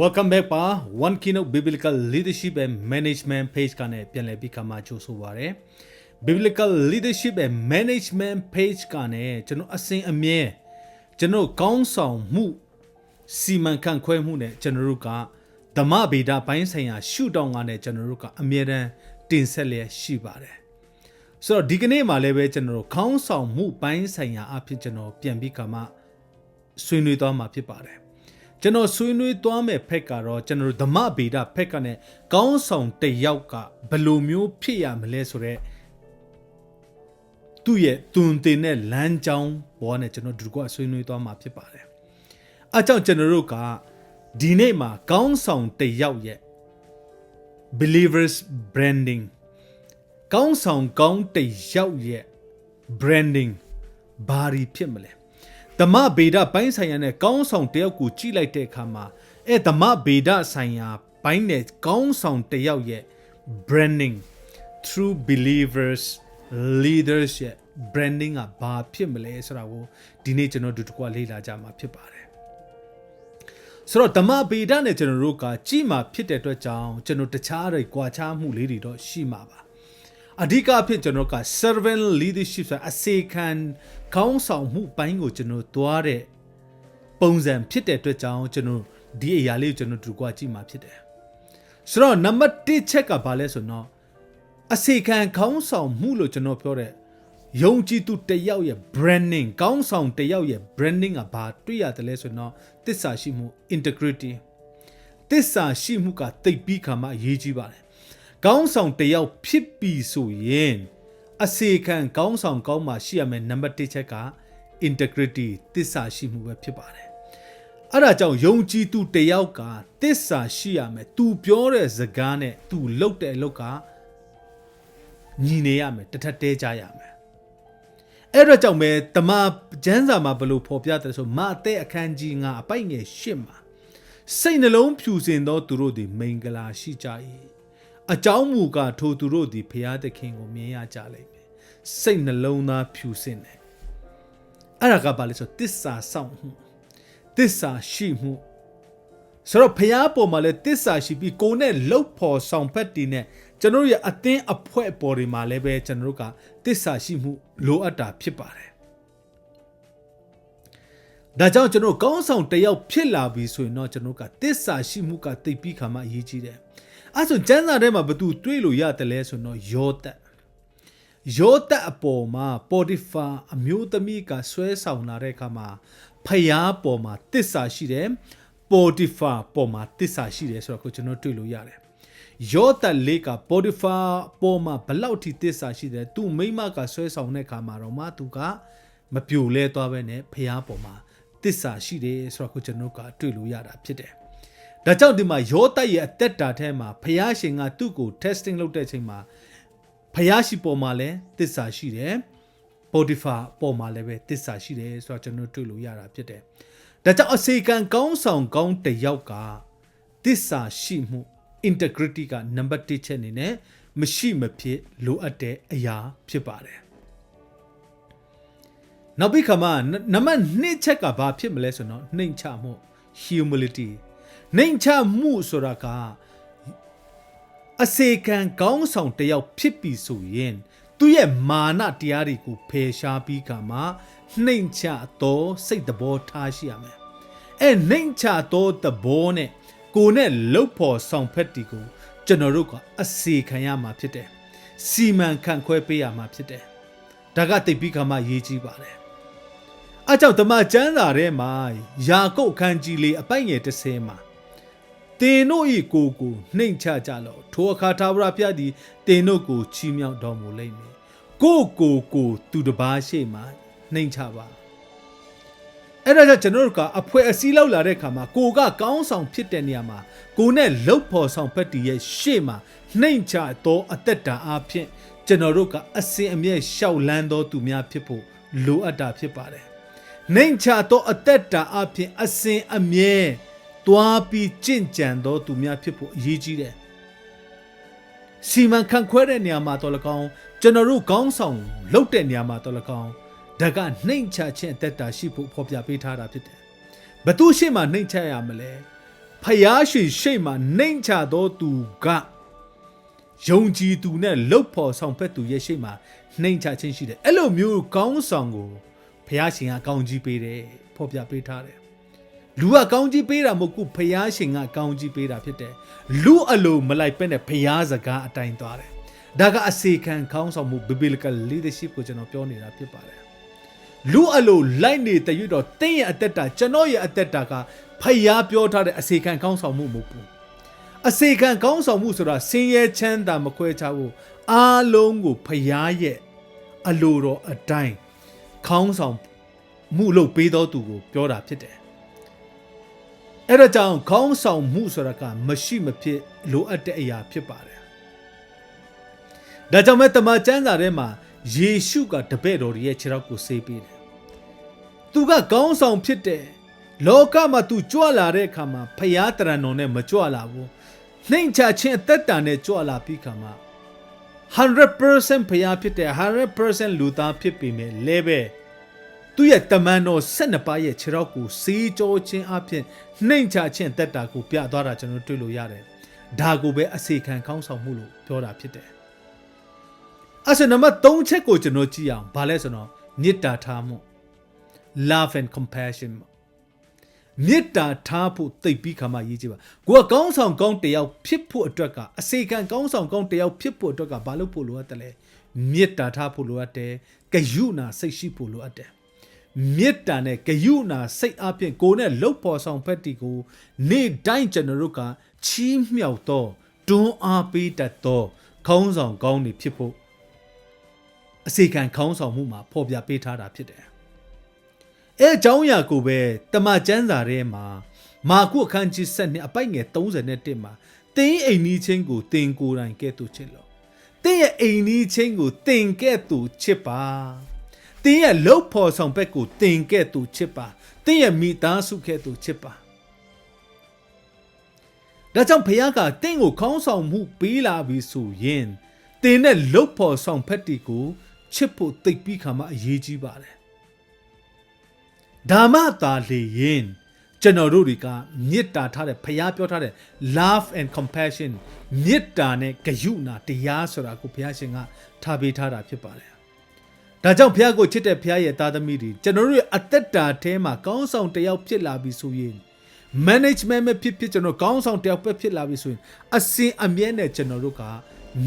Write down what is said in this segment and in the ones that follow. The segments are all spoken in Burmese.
Welcome back ပါ One Keynote Biblical Leadership and Management page ကနေပြန်လည်ပြီးခါမှကြိုဆိုပါရစေ Biblical Leadership and Management page ကနေကျွန်တော်အစဉ်အမြဲကျွန်တော်ကောင်းဆောင်မှုစီမံခန့်ခွဲမှုနဲ့ကျွန်တော်တို့ကဓမ္မဗေဒပိုင်းဆိုင်ရာရှုထောင့်ကနေကျွန်တော်တို့ကအမြဲတမ်းတင်ဆက်လျက်ရှိပါတယ်ဆိုတော့ဒီကနေ့မှာလည်းပဲကျွန်တော်တို့ခေါင်းဆောင်မှုပိုင်းဆိုင်ရာအဖြစ်ကျွန်တော်ပြန်ပြီးခါမှဆွေးနွေးသွားမှာဖြစ်ပါတယ် ကျွန်တော်ဆွေးနွေးသွားမဲ့ဖက်ကတော့ကျွန်တော်တို့ဓမ္မဗေဒဖက်ကနဲ့ကောင်းဆောင်တစ်ယောက်ကဘယ်လိုမျိုးဖြစ်ရမလဲဆိုတော့သူ့ရဲ့တွင်တင်တဲ့လမ်းကြောင်းဘောနဲ့ကျွန်တော်ဒီကွာဆွေးနွေးသွားမှာဖြစ်ပါတယ်။အဲကြောင့်ကျွန်တော်တို့ကဒီနေ့မှာကောင်းဆောင်တစ်ယောက်ရဲ့ believers branding ကောင်းဆောင်ကောင်းတစ်ယောက်ရဲ့ branding ဘာတွေဖြစ်မလဲ ဓမ္မဗေဒပိုင်းဆိုင်ရာနဲ့ကောင်းဆောင်တယောက်ကိုကြည့်လိုက်တဲ့အခါမှာအဲဓမ္မဗေဒဆိုင်ရာဘိုင်းနဲ့ကောင်းဆောင်တယောက်ရဲ့ branding true believers leaders ရဲ့ branding ကဘာဖြစ်မလဲဆိုတာကိုဒီနေ့ကျွန်တော်တို့တကွာလေ့လာကြမှာဖြစ်ပါတယ်ဆိုတော့ဓမ္မဗေဒနဲ့ကျွန်တော်တို့ကကြည်မှာဖြစ်တဲ့အတွက်ကြောင့်ကျွန်တော်တခြားတွေကြွာချမှုလေးတွေတော့ရှိမှာပါ အဓိကအဖြစ်ကျွန်တော်က servant leadership ဆိုတာအစေခံခေါင်းဆောင်မှုပိုင်းကိုကျွန်တော်သွားတဲ့ပုံစံဖြစ်တဲ့အတွက်ကြောင့်ကျွန်တော်ဒီအရာလေးကိုကျွန်တော်တို့ကကြည့်မှာဖြစ်တယ်ဆိုတော့နံပါတ်1ချက်ကဘာလဲဆိုတော့အစေခံခေါင်းဆောင်မှုလို့ကျွန်တော်ပြောတဲ့ယုံကြည်သူတစ်ယောက်ရဲ့ branding ကောင်းဆောင်တစ်ယောက်ရဲ့ branding ကဘာတွေ့ရတယ်လဲဆိုတော့တစ္ဆာရှိမှု integrity တစ္ဆာရှိမှုကတိတ်ပြီးခါမှအရေးကြီးပါတယ် ကောင်းဆောင်တစ်ယောက်ဖြစ်ပြီဆိုရင်အစေခံကောင်းဆောင်ကောင်းမှရှိရမယ်နံပါတ်1ချက်က integrity တစ္ဆာရှိမှုပဲဖြစ်ပါတယ်အဲ့ဒါကြောင့်ယုံကြည်သူတစ်ယောက်ကတစ္ဆာရှိရမယ်။ तू ပြောတဲ့စကားနဲ့ तू လုပ်တဲ့အလုပ်ကညီနေရမယ်တထက်တဲကြရမယ်။အဲ့တော့ကြောင့်ပဲတမန်ကျမ်းစာမှာဘယ်လိုဖော်ပြတယ်ဆိုမာတဲ့အခန်းကြီး9အပိုက်ငယ်10မှာစိတ်နှလုံးဖြူစင်သောသူတို့သည်မိန်ကလာရှိကြ၏ အကြောင်းမူကားထိုသူတို့သည်ဖျားသခင်ကိုမြင်ရကြလိမ့်မယ်စိတ်နှလုံးသားဖြူစင်တယ်အဲ့ဒါကဘာလဲဆိုတစ္ဆာဆောင်မှုတစ္ဆာရှိမှုဆိုတော့ဖျားပေါ်မှာလဲတစ္ဆာရှိပြီးကိုယ်နဲ့လှုပ်ဖော်ဆောင်ဖက်တည်နဲ့ကျွန်တော်တို့ရဲ့အသင်းအဖွဲ့ပေါ်တွေမှာလည်းပဲကျွန်တော်တို့ကတစ္ဆာရှိမှုလိုအပ်တာဖြစ်ပါတယ်ဒါကြောင့်ကျွန်တော်ကောင်းဆောင်တစ်ယောက်ဖြစ်လာပြီဆိုရင်တော့ကျွန်တော်ကတစ္ဆာရှိမှုကတိတ်ပြီးခါမှအရေးကြီးတယ် အဲဆိုကျမ်းစာထဲမှာဘသူတွေးလို့ရတယ်လဲဆိုတော့ယောသက်ယောသက်အပေါ်မှာပေါ်တီဖာအမျိုးသမီးကဆွဲဆောင်လာတဲ့အခါမှာဖျားပေါ်မှာတစ္ဆာရှိတယ်ပေါ်တီဖာပေါ်မှာတစ္ဆာရှိတယ်ဆိုတော့ကိုကျွန်တော်တွေ့လို့ရတယ်ယောသက်လေးကပေါ်တီဖာပေါ်မှာဘလောက်ထိတစ္ဆာရှိတယ်သူမိမကဆွဲဆောင်တဲ့အခါမှာတော့မှသူကမပြိုလဲသွားပဲနဲ့ဖျားပေါ်မှာတစ္ဆာရှိတယ်ဆိုတော့ကိုကျွန်တော်ကတွေ့လို့ရတာဖြစ်တယ် ဒါကြောင့်ဒီမှာယောသက်ရဲ့အသက်တာထဲမှာဖျားရှင်ကသူ့ကို testing လုပ်တဲ့အချိန်မှာဖျားရှိပေါ်မှာလည်းတစ္ဆာရှိတယ်ပေါ်တီဖာပေါ်မှာလည်းပဲတစ္ဆာရှိတယ်ဆိုတော့ကျွန်တော်တွေ့လို့ရတာဖြစ်တယ်ဒါကြောင့်အစေခံကောင်းဆောင်ကောင်းတစ်ယောက်ကတစ္ဆာရှိမှု integrity ကနံပါတ်1ချက်အနေနဲ့မရှိမဖြစ်လိုအပ်တဲ့အရာဖြစ်ပါတယ်နောက်ပြီးခါမှနံပါတ်2ချက်ကဘာဖြစ်မလဲဆိုတော့နှိမ်ချမှု humility နှိမ်ချမှုဆိုတာကအစေခံကောင်းဆောင်တယောက်ဖြစ်ပြီဆိုရင်သူ့ရဲ့မာနတရားတွေကိုဖယ်ရှားပြီးခါမှနှိမ်ချသောစိတ်တဘောထားရှိရမယ်အဲနှိမ်ချသောတဘောနဲ့ကိုနဲ့လှုပ်ဖို့ဆောင်ဖက်တီကိုကျွန်တော်တို့ကအစေခံရမှာဖြစ်တယ်စီမံခန့်ခွဲပေးရမှာဖြစ်တယ်ဒါကတိတ်ပြီးခါမှရေးကြီးပါတယ်အကြောင်းတမန်ကျမ်းစာထဲမှာယာကုပ်အခန်းကြီးလေးအပိုက်ငယ်30မှာ တင်တို့ဤကိုကိုနှိမ်ချကြလော့ထိုအခါသာဝရဖျားသည်တင်တို့ကိုချီးမြှောက်တော်မူလိမ့်မယ်ကိုကိုကိုသူတပားရှိမှနှိမ်ချပါအဲ့ဒါကြောင့်ကျွန်တော်တို့ကအဖွဲအစည်းလောက်လာတဲ့ခါမှာကိုကကောင်းဆောင်ဖြစ်တဲ့နေရာမှာကိုနဲ့လှုပ်ဖော်ဆောင်ဖက်တီရဲ့ရှေ့မှာနှိမ်ချသောအသက်တာအဖြစ်ကျွန်တော်တို့ကအစင်အမြဲရှောက်လန်းသောသူများဖြစ်ဖို့လိုအပ်တာဖြစ်ပါတယ်နှိမ်ချသောအသက်တာအဖြစ်အစင်အမြဲ သွားပြီးကြင့်ကြံသောသူများဖြစ်ဖို့အရေးကြီးတယ်စီမံခန့်ခွဲတဲ့နေရာမှာတော်လကောင်းကျွန်တော်တို့ခေါင်းဆောင်လုပ်တဲ့နေရာမှာတော်လကောင်းဒါကနှိမ်ချခြင်းအသက်တာရှိဖို့ဖော်ပြပေးထားတာဖြစ်တယ်ဘသူရှိမှနှိမ်ချရမလဲဖဖယားရှင်ရှိမှနှိမ်ချသောသူကယုံကြည်သူနဲ့လှုပ်ဖော်ဆောင်ဖက်သူရဲ့ရှိမှနှိမ်ချခြင်းရှိတယ်အဲ့လိုမျိုးကောင်းဆောင်ကိုဖယားရှင်ကကောင်းကြီးပေးတယ်ဖော်ပြပေးထားတယ် လူကကောင်းကြီးပေးတာမဟုတ်ဘူးဖယားရှင်ကကောင်းကြီးပေးတာဖြစ်တယ်လူအလိုမလိုက်ပဲနဲ့ဖယားစကားအတိုင်းသွားတယ်ဒါကအစေခံကောင်းဆောင်မှု biblical leadership ကိုကျွန်တော်ပြောနေတာဖြစ်ပါတယ်လူအလိုလိုက်နေတဲ့ရွတော့တင်းရဲ့အသက်တာကျွန်တော်ရဲ့အသက်တာကဖယားပြောထားတဲ့အစေခံကောင်းဆောင်မှုမဟုတ်ဘူးအစေခံကောင်းဆောင်မှုဆိုတာဆင်းရဲချမ်းသာမခွဲခြားဘူးအားလုံးကိုဖယားရဲ့အလိုတော်အတိုင်းခေါင်းဆောင်မှုလုပ်ပေးတော်သူကိုပြောတာဖြစ်တယ် အဲ့ဒါကြောင့်ခေါင်းဆောင်မှုဆိုတာကမရှိမဖြစ်လိုအပ်တဲ့အရာဖြစ်ပါတယ်ဒါကြောင့်မဲ့တမန်ကျမ်းစာထဲမှာယေရှုကတပည့်တော်ရဲ့ခြေထောက်ကိုဆေးပေးတယ်သူကခေါင်းဆောင်ဖြစ်တယ်လောကမှာသူကြွလာတဲ့အခါမှာဖျားတရံတော်နဲ့မကြွလာဘူးနှိမ်ချခြင်းအသက်တာနဲ့ကြွလာပြီးခါမှာ100%ဖျားဖြစ်တယ်100%လူသားဖြစ်ပေမဲ့လဲပဲ သူ့ရဲ့တမန်တော်12ပါးရဲ့ခြေထောက်ကိုစေးကြောခြင်းအပြင်နှိမ်ချခြင်းအသက်တာကိုပြသွားတာကျွန်တော်တွေ့လို့ရတယ်ဒါကိုပဲအစေခံခေါင်းဆောင်မှုလို့ပြောတာဖြစ်တယ်အဲ့ဆိုနံပါတ်3ချက်ကိုကျွန်တော်ကြည့်အောင်ဘာလဲဆိုတော့မေတ္တာထားမှု love and compassion မေတ္တာထားဖို့တိတ်ပြီးခါမှရေးကြည့်ပါကိုကကောင်းဆောင်ကောင်းတယောက်ဖြစ်ဖို့အတွက်ကအစေခံကောင်းဆောင်ကောင်းတယောက်ဖြစ်ဖို့အတွက်ကဘာလို့ဖို့လိုအပ်တယ်လဲမေတ္တာထားဖို့လိုအပ်တယ်ဂယုဏစိတ်ရှိဖို့လိုအပ်တယ် မေတ္တာနဲ့ဂယုဏစိတ်အပြင်ကိုနဲ့လှုပ်ပေါ်ဆောင်ဖက်တီကိုနေ့တိုင်းကျွန်တော်တို့ကချီးမြှောက်တော့တွန်းအားပေးတတ်သောခေါင်းဆောင်ကောင်းတွေဖြစ်ဖို့အစေခံခေါင်းဆောင်မှုမှာဖော်ပြပေးထားတာဖြစ်တယ်အဲအကြောင်းအရာကိုပဲတမန်ကျမ်းစာထဲမှာမာကုအခန်းကြီး7နှစ်အပိုက်ငယ်31မှာတင်းအိမ်နီးချင်းကိုတင်ကိုယ်တိုင်ကဲ့သို့ချစ်လို့တင်းရဲ့အိမ်နီးချင်းကိုတင်ကဲ့သို့ချစ်ပါ တင်းရဲ့လှုပ်ဖော်ဆောင်ဘက်ကိုတင်ကဲ့သို့ချစ်ပါတင်းရဲ့မိသားစုကဲ့သို့ချစ်ပါဒါကြောင့်ဖခင်ကတင့်ကိုခေါင်းဆောင်မှုပေးလာပြီဆိုရင်တင်နဲ့လှုပ်ဖော်ဆောင်ဖက်တီကိုချစ်ဖို့တိတ်ပြီးခါမှအရေးကြီးပါတယ်ဒါမှသာလေရင်ကျွန်တော်တို့တွေကမေတ္တာထားတဲ့ဖခင်ပြောထားတဲ့ love and compassion မေတ္တာနဲ့ဂရုဏာတရားဆိုတာကိုဘုရားရှင်ကထားပေးထားတာဖြစ်ပါတယ် ဒါကြောင့်ဘုရားကိုချစ်တဲ့ဘုရားရဲ့သားသမီးတွေကျွန်တော်တို့ရဲ့အသက်တာထဲမှာကောင်းဆောင်တယောက်ဖြစ်လာပြီဆိုရင် management မဖြစ်ဖြစ်ကျွန်တော်ကောင်းဆောင်တယောက်ပဲဖြစ်လာပြီဆိုရင်အစင်အမြဲနဲ့ကျွန်တော်တို့က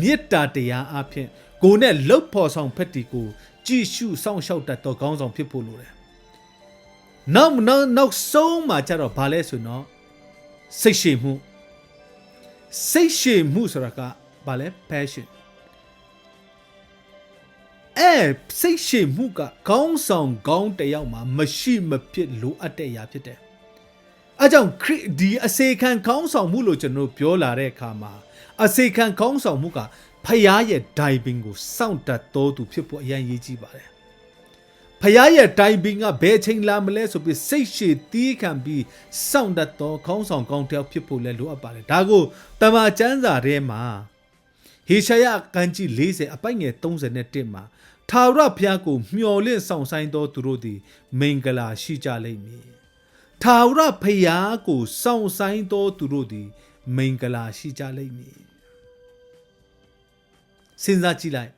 မေတ္တာတရားအဖြစ်ကိုနဲ့လှုပ်ဖော်ဆောင်ဖက်တီကိုကြည်ရှုစောင့်ရှောက်တတ်သောကောင်းဆောင်ဖြစ်ဖို့လိုတယ်။နောက်နောက်နောက်ဆုံးမှာကျတော့ဘာလဲဆိုတော့စိတ်ရှည်မှုစိတ်ရှည်မှုဆိုတာကဘာလဲ passion အဲစိတ်ရှည်မှုကကောင်းဆောင်ကောင်းတယောက်မှာမရှိမဖြစ်လိုအပ်တဲ့အရာဖြစ်တယ်။အဲကြောင့်ဒီအစေခံကောင်းဆောင်မှုလို့ကျွန်တော်ပြောလာတဲ့အခါမှာအစေခံကောင်းဆောင်မှုကဖယားရဲ့ဒိုင်ဘင်ကိုစောင့်တတ်တော်သူဖြစ်ဖို့အရင်ရေးကြည့်ပါတယ်ဖယားရဲ့ဒိုင်ဘင်ကဘယ်ချိန်လာမလဲဆိုပြီးစိတ်ရှည်တီးခံပြီးစောင့်တတ်တော်ခေါင်းဆောင်ကောင်းတယောက်ဖြစ်ဖို့လည်းလိုအပ်ပါတယ်ဒါကိုတမန်ကျမ်းစာထဲမှာဟေရှာယကံကြီး40အပိုက်ငယ်31မှာ ထာဝရဘုရားကိုမျှော်လင့်ဆောင်ဆိုင်သောသူတို့သည် မင်္ဂလာရှိကြလိမ့်မည်ထာဝရဘုရားကိုစောင့်ဆိုင်သောသူတို့သည် မင်္ဂလာရှိကြလိမ့်မည်စဉ်းစားကြည့်လိုက်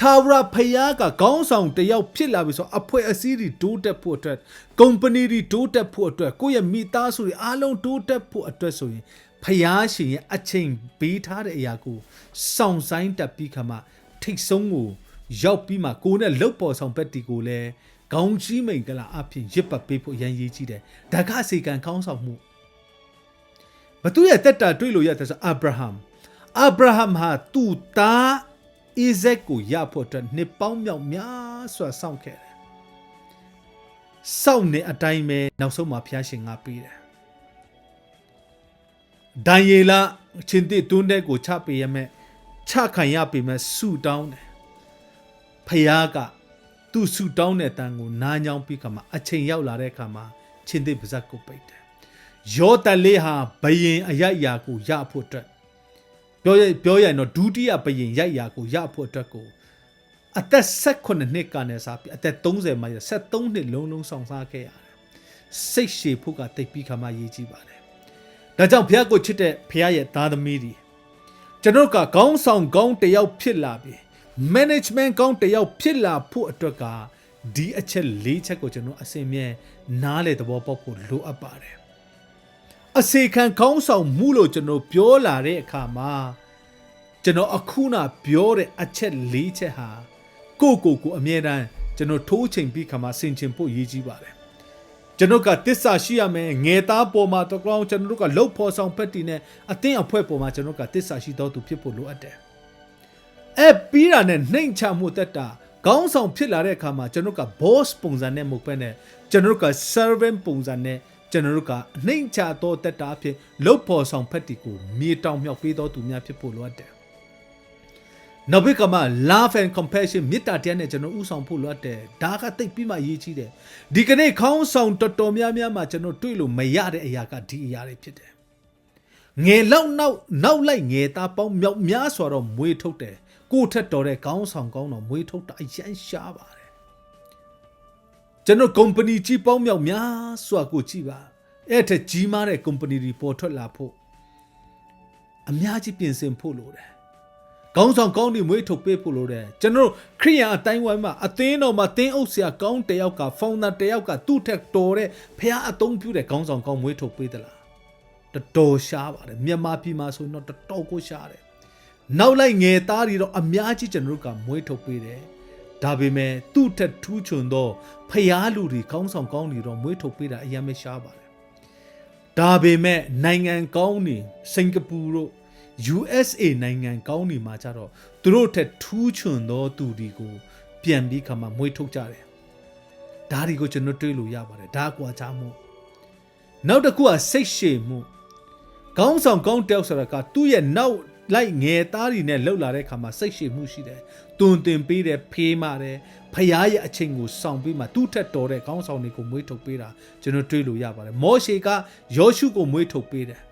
ထာဝရဖယားကခေါင်းဆောင်တယောက်ဖြစ်လာပြီဆိုအဖွဲ့အစည်းတွေတိုးတက်ဖို့အတွက်ကုမ္ပဏီတွေတိုးတက်ဖို့အတွက်ကိုယ့်ရဲ့မိသားစုတွေအားလုံးတိုးတက်ဖို့အတွက်ဆိုရင်ဖယားရှင်ရဲ့အချိန်ပေးထားတဲ့အရာကိုစောင့်ဆိုင်တက်ပြီးခါမှထိတ်ဆုံးကို ရောက်ပြီးမှကိုယ်နဲ့လှုပ်ပေါ်ဆောင်ဘက်တီကိုလည်းခေါင်းကြီးမိန်ကလာအဖြစ်ရစ်ပတ်ပေးဖို့ရန်ရေးကြီးတယ်ဒါကစေကံခေါင်းဆောင်မှုဘသူရဲ့တက်တာတွေ့လို့ရတယ်ဆိုအာဗြဟံအာဗြဟံဟာသူ့သားအိဇက်ကိုရဖို့အတွက်နှစ်ပေါင်းမြောက်များစွာစောင့်ခဲ့တယ်။စောင့်နေအတိုင်းပဲနောက်ဆုံးမှာဖျားရှင်ငါပေးတယ်။ဒံယေလချင်းတိတွန်းတဲ့ကိုချပေးရမယ်ချခံရပေမဲ့ဆူတောင်းတယ်။ ဖျားကသူ့ဆူတောင်းတဲ့တန်ကိုနားညောင်းပြီးခါမှာအချိန်ရောက်လာတဲ့အခါမှာချင်းတိပါဇက်ကိုပိတ်တယ်။ယောတလေးဟာဘယင်အယက်ရာကိုရဖို့အတွက်ပြောရပြောရရင်တော့ဒုတိယဘယင်ရိုက်ရာကိုရဖို့အတွက်ကိုအသက်16နှစ်ကနေစပြီးအသက်30မှာ73နှစ်လုံးလုံးဆောင်စားခဲ့ရတယ်စိတ်ရှည်ဖို့ကတိတ်ပြီးခါမှရေးကြည့်ပါတယ်ဒဒါကြောင့်ဘုရားကိုချစ်တဲ့ဘုရားရဲ့သားသမီးတွေကျွန်တော်တို့ကခေါင်းဆောင်ကောင်းတစ်ယောက်ဖြစ်လာပြီ management ကောင်းတစ်ယောက်ဖြစ်လာဖို့အတွက်ကဒီအချက်၄ချက်ကိုကျွန်တော်အစင်မြဲနားလေသဘောပေါက်ဖို့လိုအပ်ပါတယ်အစေခံခေါင်းဆောင်မှုလို့ကျွန်တော်ပြောလာတဲ့အခါမှာကျွန်တော်အခုနပြောတဲ့အချက်၄ချက်ဟာကိုယ့်ကိုယ်ကိုအမြဲတမ်းကျွန်တော်ထိုးချိန်ပြီးခါမှာဆင်ခြင်ဖို့ရည်ကြီးပါတယ်ကျွန်တော်ကတစ္ဆာရှိရမယ်ငယ်သားပေါ်မှာတော့ကောင်းကျွန်တော်တို့ကလှုပ်ဖော်ဆောင်ဖက်တည်နဲ့အသင်းအဖွဲ့ပေါ်မှာကျွန်တော်ကတစ္ဆာရှိတော်သူဖြစ်ဖို့လိုအပ်တယ်။ အဲပြီးတာနဲ့နှိမ်ချမှုတက်တာခေါင်းဆောင်ဖြစ်လာတဲ့အခါမှာကျွန်တော်က boss ပုံစံနဲ့မဟုတ်ဘဲနဲ့ကျွန်တော်က servant ပုံစံနဲ့ကျွန်တော်တို့ကနှိမ်ချတော်တက်တာအဖြစ်လှုပ်ဖော်ဆောင်ဖက်တည်ကိုမြေတောင်မြောက်ပေးတော်သူများဖြစ်ဖို့လိုအပ်တယ်။နောက်ပြီးကမှ love and compassion မေတ္တာတရားနဲ့ကျွန်တော်ဥဆောင်ဖို့လိုအပ်တယ်ဒါကတိတ်ပြီးမှအရေးကြီးတယ်ဒီကနေ့ခေါင်းဆောင်တော်တော်များများမှာကျွန်တော်တွေ့လို့မရတဲ့အရာကဒီအရာတွေဖြစ်တယ်ငယ်လောက်နောက်နောက်လိုက်ငယ်သားပေါင်းမြောက်များစွာတော့မွေးထုတ်တယ် ကိုယ့်ထက်တော်တဲ့ခေါင်းဆောင်ကောင်းတော့မွေးထုတ်တာအရန်ရှားပါတယ်ကျွန်တော် company ကြီးပေါင်းမြောက်များစွာကိုကြည့်ပါအဲ့ထက်ကြီးမားတဲ့ company တွေပေါ်ထွက်လာဖို့အများကြီးပြင်ဆင်ဖို့လိုတယ်ကောင်းဆောင်ကောင်းတွေမွေးထုတ်ပေးဖို့လိုတယ်ကျွန်တော်တို့ခရိယန်အတိုင်းဝိုင်းမှာအသင်းတော်မှာတင်းအုပ်ဆရာကောင်းတစ်ယောက်ကဖောင်ဒါတစ်ယောက်ကသူ့ထက်တော်တဲ့ဖះအသုံးပြုတဲ့ကောင်းဆောင်ကောင်းမွေးထုတ်ပေးသလားတော်တော်ရှားပါတယ်မြန်မာပြည်မှာဆိုရင်တော့တော်တော်ကိုရှားတယ် နောက်လိုက်ငယ်သားတွေတော့အများကြီးကျွန်တော်တို့ကမွေးထုတ်ပေးတယ်ဒါပေမဲ့သူ့ထက်ထူးချွန်သောဖះလူတွေကောင်းဆောင်ကောင်းတွေတော့မွေးထုတ်ပေးတာအရင်မရှားပါတယ်ဒါပေမဲ့နိုင်ငံကောင်းတွေစင်ကာပူတို့ USA နိုင်ငံကောင်းနေမှာကြတော့သူတို့ထက်ထူးချွန်သောသူတွေကိုပြန်ပြီးခါမှမွေးထုတ်ကြတယ်။ဒါတွေကိုကျွန်တော်တွေးလို့ရပါတယ်။ဒါကွာချမှုနောက်တစ်ခုကစိတ်ရှည်မှုကောင်းဆောင်ကောင်းတောက်ဆိုတာကသူ့ရဲ့နောက် လိုက်ငယ်သားတွေနဲ့လှုပ်လာတဲ့ခါမှာစိတ်ရှည်မှုရှိတယ်။တွင်တင်ပေးတယ်ဖေးမာတယ်ဖျားရဲ့အချိန်ကိုစောင့်ပြီးမှသူ့ထက်တော်တဲ့ကောင်းဆောင်တွေကိုမွေးထုတ်ပေးတာကျွန်တော်တွေးလို့ရပါတယ်။မောရှေကယောရှုကိုမွေးထုတ်ပေးတယ်။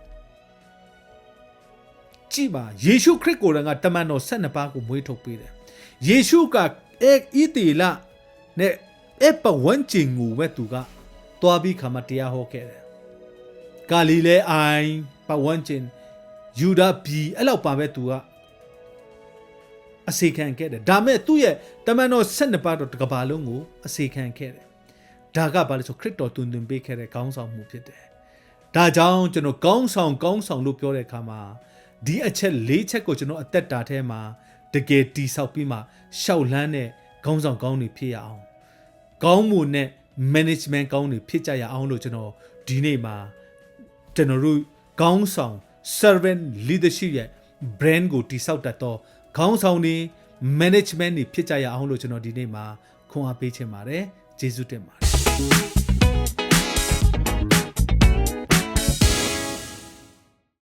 ကြည့်ပါယေရှုခရစ်ကိုယ်တိုင်ကတမန်တော်12ပါးကိုမွေးထုတ်ပေးတယ်။ယေရှုကအဲဣတေလနဲ့အပဝန်းကျင်ကိုပဲသူကတွားပြီးခါမှတရားဟောခဲ့တယ်။ဂါလိလဲအိုင်ပဝန်းကျင် ယူဒာပြည်အဲ့လောက်ပါပဲသူကအစေခံခဲ့တယ်။ဒါမဲ့သူ့ရဲ့တမန်တော်12ပါးတော့တစ်ကဘာလုံးကိုအစေခံခဲ့တယ်။ဒါကဘာလဲဆိုခရစ်တော်တွင်တွင်ပေးခဲ့တဲ့ခေါင်းဆောင်မှုဖြစ်တယ်။ဒါကြောင့်ကျွန်တော်ကောင်းဆောင်ကောင်းဆောင်လို့ပြောတဲ့အခါမှာဒီအချက်၄ချက်ကိုကျွန်တော်အသက်တာထဲမှာတကယ်တီဆောက်ပြီးမှရှောက်လန်းတဲ့ခေါင်းဆောင်ကောင်းတွေဖြစ်ရအောင်ကောင်းမှုနဲ့ management ကောင်းတွေဖြစ်ကြရအောင်လို့ကျွန်တော်ဒီနေ့မှာကျွန်တော်တို့ခေါင်းဆောင် servant leadership ရဲ့ brand ကိုတိဆောက်တတ်သောခေါင်းဆောင်တွေ management တွေဖြစ်ကြရအောင်လို့ကျွန်တော်ဒီနေ့မှာခွန်အားပေးချင်ပါတယ်ကျေးဇူးတင်ပါတယ်